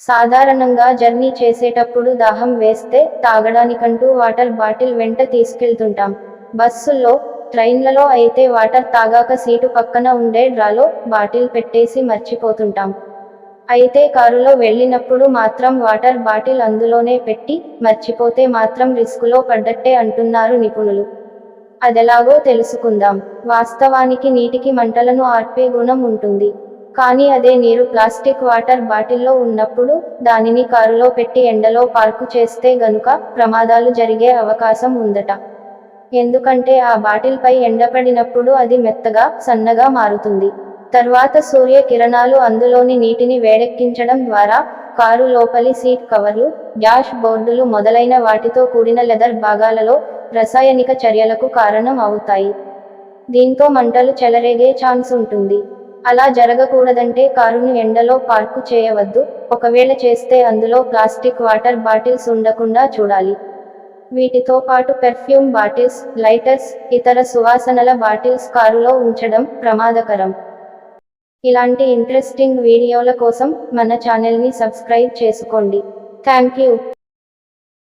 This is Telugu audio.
సాధారణంగా జర్నీ చేసేటప్పుడు దాహం వేస్తే తాగడానికంటూ వాటర్ బాటిల్ వెంట తీసుకెళ్తుంటాం. బస్సుల్లో ట్రైన్లలో అయితే వాటర్ తాగాక సీటు పక్కన ఉండే డ్రాలో బాటిల్ పెట్టేసి మర్చిపోతుంటాం. అయితే కారులో వెళ్ళినప్పుడు మాత్రం వాటర్ బాటిల్ అందులోనే పెట్టి మర్చిపోతే మాత్రం రిస్కులో పడ్డట్టే అంటున్నారు నిపుణులు. అదెలాగో తెలుసుకుందాం. వాస్తవానికి నీటికి మంటలను ఆర్పే గుణం ఉంటుంది. కానీ అదే నీరు ప్లాస్టిక్ వాటర్ బాటిల్లో ఉన్నప్పుడు దానిని కారులో పెట్టి ఎండలో పార్కు చేస్తే గనుక ప్రమాదాలు జరిగే అవకాశం ఉందట. ఎందుకంటే ఆ బాటిల్పై ఎండపడినప్పుడు అది మెత్తగా సన్నగా మారుతుంది. తర్వాత సూర్య కిరణాలు అందులోని నీటిని వేడెక్కించడం ద్వారా కారు లోపలి సీట్ కవర్లు డాష్ బోర్డులు మొదలైన వాటితో కూడిన లెదర్ భాగాలలో రసాయనిక చర్యలకు కారణం అవుతాయి. దీంతో మంటలు చెలరేగే ఛాన్స్ ఉంటుంది. అలా జరగకూడదంటే కారును ఎండలో పార్కు చేయవద్దు. ఒకవేళ చేస్తే అందులో ప్లాస్టిక్ వాటర్ బాటిల్స్ ఉండకుండా చూడాలి. వీటితో పాటు పెర్ఫ్యూమ్ బాటిల్స్ లైటర్స్ ఇతర సువాసనల బాటిల్స్ కారులో ఉంచడం ప్రమాదకరం. ఇలాంటి ఇంట్రెస్టింగ్ వీడియోల కోసం మన ఛానల్ని సబ్స్క్రైబ్ చేసుకోండి. Thank you.